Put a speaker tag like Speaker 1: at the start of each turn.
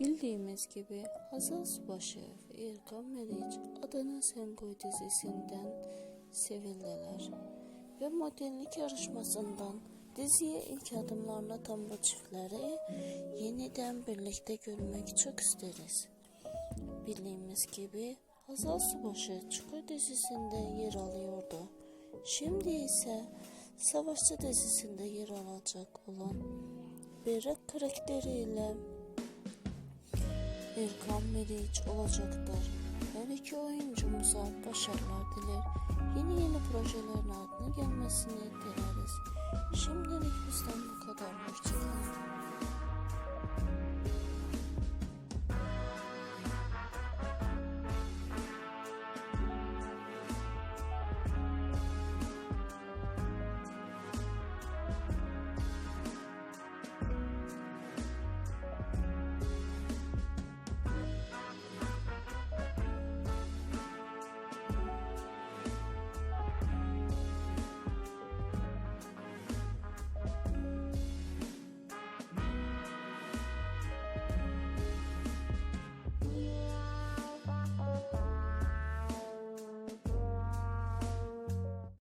Speaker 1: Bildiğimiz gibi Hazal Subaşı ve Erkan Meriç Adana Sengoy dizisinden sevildiler ve modellik yarışmasından diziye ilk adımlarını atan bu çiftleri yeniden birlikte görmek çok isteriz. Bildiğimiz gibi Hazal Subaşı Çukur dizisinde yer alıyordu. Şimdi ise Savaşçı dizisinde yer alacak olan Berrak karakteriyle Erkan Meriç olacaktır. Her iki oyuncumuza başarılar diler. Yeni yeni projelerin adına gelmesini dileriz. Şimdilik bizden.